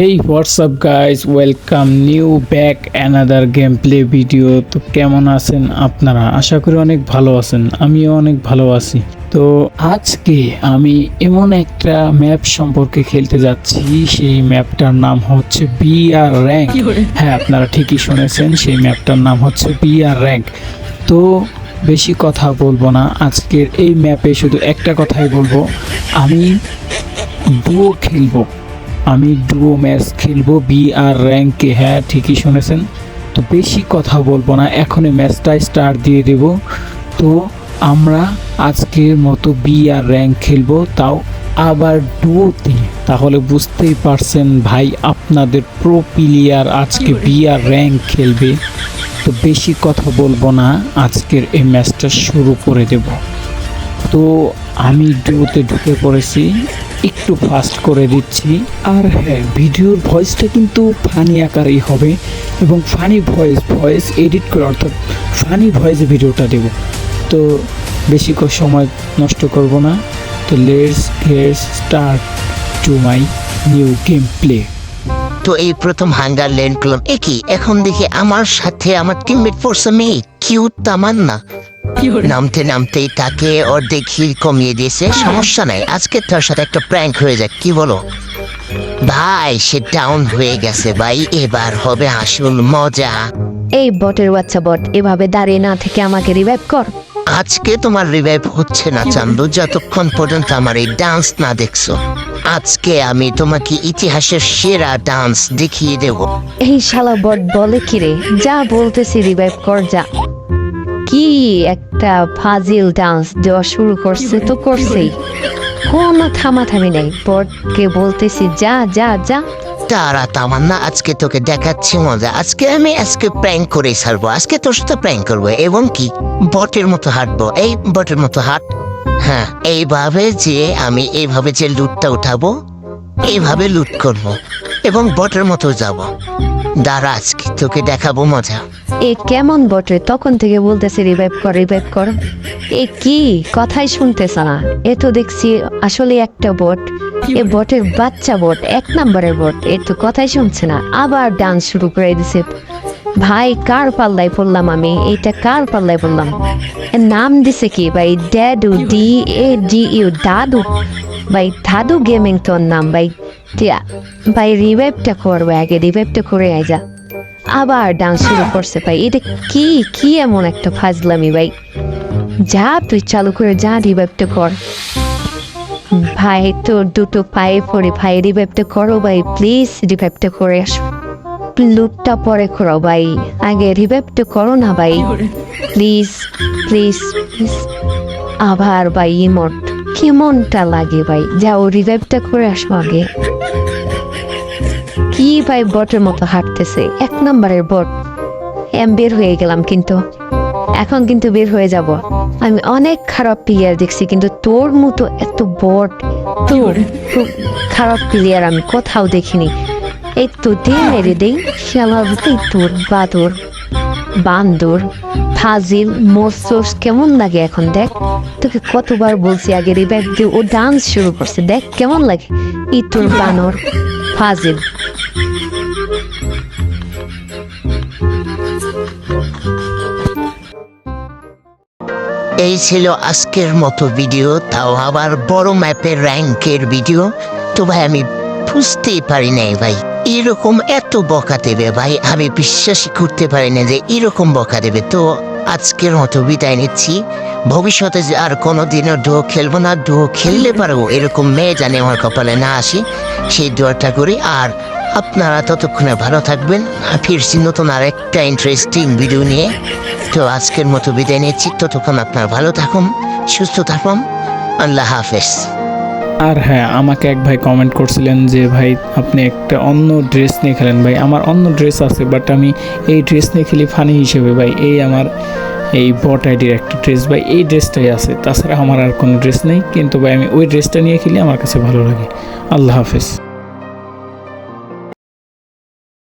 Hey WhatsApp guys welcome new back another game play video তো কেমন আছেন আপনারা? আশা করি অনেক ভালো আছেন। আমিও অনেক ভালো আছি। তো আজকে আমি এমন একটা ম্যাপ সম্পর্কে খেলতে যাচ্ছি। সেই ম্যাপটার নাম হচ্ছে বি আর র্যাঙ্ক হ্যাঁ আপনারা ঠিকই শুনেছেন সেই ম্যাপটার নাম হচ্ছে বি আর র্যাঙ্ক তো বেশি কথা বলব না। আজকের এই ম্যাপে শুধু একটা কথাই বলব। আমি ডুও খেলব। আমি ডুও ম্যাচ খেলব বি আর র্যাঙ্কে হ্যাঁ ঠিকই শুনেছেন। তো বেশি কথা বলব না, এখনই ম্যাচটা স্টার্ট দিয়ে দেব। তো আমরা আজকের মতো বি আর র্যাঙ্ক খেলব, তাও আবার ডুয়োতে তাহলে বুঝতেই পারছেন ভাই, আপনাদের প্রো প্লেয়ার আজকে বি আর র্যাঙ্ক খেলবে। তো বেশি কথা বলব না, আজকের এই ম্যাচটা শুরু করে দেব। তো আমি ডুয়োতে ঢুকে পড়েছি। একটু ফাস্ট করে দিচ্ছি। আর হ্যাঁ ভিডিওর ভয়েসটা কিন্তু ফানি আকারেই হবে এবং ফানি ভয়েস ভয়েস এডিট করে, অর্থাৎ ফানি ভয়েসে ভিডিওটা দেব। তো বেশি সময় নষ্ট করব না। তো let's get start to my new game play তো এই প্রথম হাঙ্গার ল্যান্ড করলাম একই এখন দেখি আমার সাথে আমার টিমমেট পড়ছে মেয়ে কিউট তামান্না। নামতে নামতেই তাকে অর্ধেক হিল কমিয়ে দিয়েছে। সমস্যা নাই আজকে তার সাথে একটা প্র্যাঙ্ক হয়ে যাক কি বলো? ভাই সে ডাউন হয়ে গেছে ভাই এবার হবে আসল মজা। এই বটের বাচ্চা বট এভাবে দাঁড়িয়ে না থেকে আমাকে রিভাইভ কর। আজকে তোমার রিভাইভ হচ্ছে না চান্দু যতক্ষণ পর্যন্ত আমার এই ডান্স না দেখছ। আজকে আমি তোমাকে ইতিহাসের সেরা ডান্স দেখিয়ে দেবো। এই শালা বট বলে কি রে? যা বলতেছি রিভাইভ কর যা কি একটা ফাজিল ডান্স দেওয়া শুরু করছে তো করছেই। কোনো থামাথামি নেই। বটকে বলতেছি, যা যা যা। তারা তামান্না, আজকে তোকে দেখাচ্ছি মজা। আজকে আমি, আজকে প্র্যাঙ্ক করে ছাড়বো। আজকে তোর সাথে প্র্যাঙ্ক করব। এবং কি? বটের মতো হাঁটবো। এই বটের মতো হাঁট। হ্যাঁ এইভাবে যে আমি এইভাবে যে লুটটা উঠাবো, এইভাবে লুট করব। এবং বটের মতো যাব। দাঁড়া আজকে, তোকে দেখাবো মজা। এ কেমন বটে? তখন থেকে বলতেছে রিভাইভ কর রিভাইভ কর। এ কি? কথাই শুনতেছে না। এ তো দেখছি আসলে একটা বট। এ বটের বাচ্চা বট, এক নম্বরের বট। এ তো কথাই শুনছে না। আবার ডান্স শুরু করে দিছে। ভাই, কার পাল্লায় পড়লাম আমি? এইটা কার পাল্লায় পড়লাম? এর নাম দিছে কি? ভাই, ড্যাডু, ডি, এ, ডি, ইউ, দাদু। ভাই, দাদু গেমিং তোর নাম, ভাই। টিয়া- ভাই রিভাইভটা করবে আগে রিভাইভটা করে আয় যা। আবার ডান্স শুরু করছে ভাই, এটা কি কি এমন একটা ফাজলামি ভাই? যা, তুই চালু করে যা রিভাইভটা কর। ভাই, তোর দুটো পায়ে পড়ে ভাই রিভাইভটা করো ভাই প্লিজ রিভাইভটা করে আসো। লুটটা পরে করো ভাই, আগে রিভাইভটা করো না ভাই। প্লিজ প্লিজ প্লিজ আবার ভাই, ইমোট, কেমনটা লাগে ভাই? যাও রিভাইভটা করে আসো আগে। কি ভাই বটের মতো হাঁটতেছে? এক নম্বরের বট। এম, বের হয়ে গেলাম কিন্তু। এখন কিন্তু বের হয়ে যাব। আমি অনেক খারাপ প্লেয়ার দেখছি কিন্তু তোর মতো এত বট। তোর খুব খারাপ প্লেয়ার আমি কোথাও দেখিনি। এই তো দে মেরে দেই খেলা এই তোর বাদর, বান্দর, ফাজিল মোসোস কেমন লাগে এখন দেখ। তোকে কতবার বলছি আগে রিভাইভ দিয়ে ও ডান্স শুরু করছে, দেখ, কেমন লাগে। ই তোর বানর, ফাজিল। এই ছিল আজকের মতো ভিডিও তাও আবার বড় ম্যাপের র্যাঙ্কের ভিডিও তো ভাই, আমি বুঝতেই পারি নাই ভাই, এরকম এত বকা দেবে ভাই, আমি বিশ্বাসই করতে পারি না যে এরকম বকা দেবে। তো আজকের মতো বিদায় নিচ্ছি। ভবিষ্যতে আর কোনো দিনও ডুয়ো খেলব না ডুয়ো খেললে পারব, এরকম মেয়ে জানে আমার কপালে না আসি, সেই দোয়াটা করি। আর আপনারা ততক্ষণে ভালো থাকবেন। ফিরছি নতুন আর একটা ইন্টারেস্টিং ভিডিও নিয়ে। তো আজকের মতো বিদায় নিচ্ছি। ততক্ষণ আপনার ভালো থাকুন, সুস্থ থাকুন। আল্লাহ হাফেজ। আর হ্যাঁ আমাকে এক ভাই কমেন্ট করছিলেন যে, ভাই, আপনি একটা অন্য ড্রেস নিয়ে খেলেন। ভাই, আমার অন্য ড্রেস আছে বাট আমি এই ড্রেস নিয়ে খেলি ফানি হিসেবে। ভাই, এই আমার এই বট আইডির একটা ড্রেস ভাই, এই ড্রেসটাই আছে। তাছাড়া আমার আর কোনো ড্রেস নেই। কিন্তু ভাই, আমি ওই ড্রেসটা নিয়ে খেলি, আমার কাছে ভালো লাগে। আল্লাহ হাফেজ।